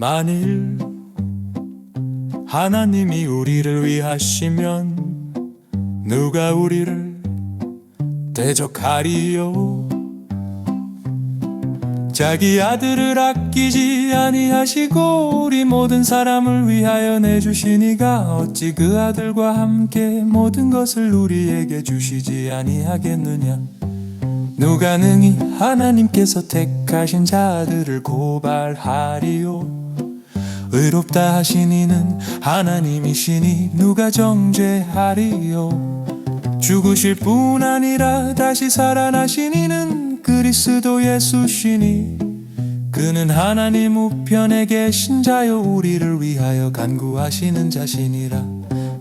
만일 하나님이 우리를 위하시면 누가 우리를 대적하리요? 자기 아들을 아끼지 아니하시고 우리 모든 사람을 위하여 내주시니가 어찌 그 아들과 함께 모든 것을 우리에게 주시지 아니하겠느냐? 누가 능히 하나님께서 택하신 자들을 고발하리요 의롭다 하신 이는 하나님이시니 누가 정죄하리요? 죽으실 뿐 아니라 다시 살아나신 이는 그리스도 예수시니 그는 하나님 우편에 계신 자요 우리를 위하여 간구하시는 자신이라.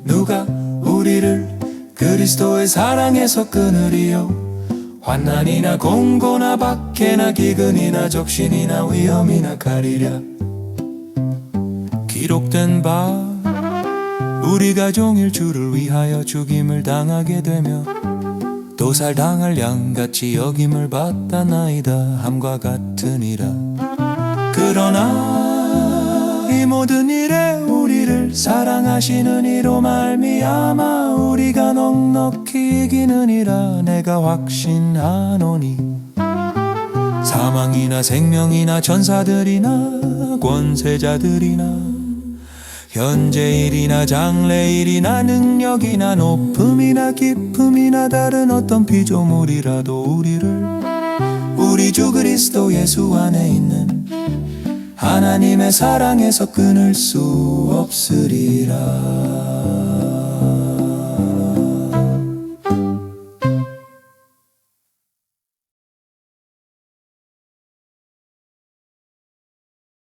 누가 우리를 그리스도의 사랑에서 끊으리요? 환난이나 공고나 박해나 기근이나 적신이나 위험이나 가리랴 기록된 바 우리가 종일 주를 위하여 죽임을 당하게 되며 도살당할 양같이 여김을 받다나이다 함과 같으니라. 그러나 이 모든 일에 우리를 사랑하시는 이로 말미암아 우리가 넉넉히 이기느니라 내가 확신하노니. 사망이나 생명이나 전사들이나 권세자들이나 현재일이나 장래일이나 능력이나 높음이나 깊음이나 다른 어떤 피조물이라도 우리를 우리 주 그리스도 예수 안에 있는 하나님의 사랑에서 끊을 수 없으리라